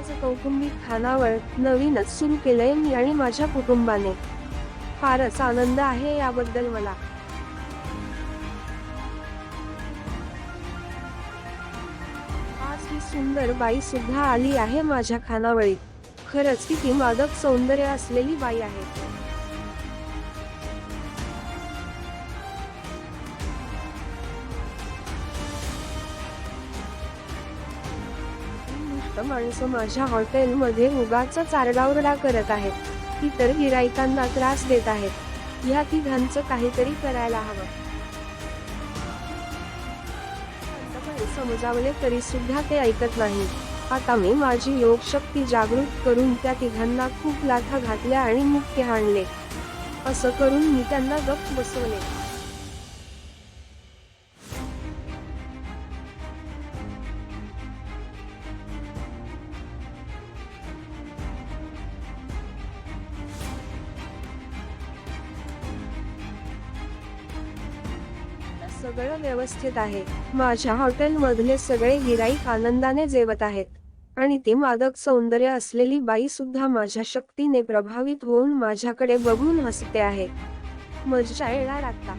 माझं कौटुंबिक खानावळ नवीनच सुरू केलंय मी आणि माझ्या कुटुंबाने. फारच आनंद आहे याबद्दल मला. आज ही सुंदर बाई सुद्धा आली आहे माझ्या खानावळीत. खरंच किती मादक सौंदर्य असलेली बाई आहे. माणसं माझ्या हॉटेलमध्ये मुगाचा चारडाओरडा करत आहेत. इतर गिराईकांना त्रास देत आहेत. या तिघांचं काहीतरी करायला हवं. समजावले तरी सुद्धा ते ऐकत नाही. आता मी माझी योगशक्ती जागृत करून त्या तिघांना खूप लाथा घातल्या आणि मुख्य हाणले. असं करून मी त्यांना गप्प बसवले. सगळं व्यवस्थित आहे. माझ्या हॉटेलमधले सगळे गिराईक आनंदाने जेवत आहेत. आणि ती मादक सौंदर्य असलेली बाई सुद्धा माझ्या शक्तीने प्रभावित होऊन माझ्याकडे बघून हसते आहे. मजा येणार आता.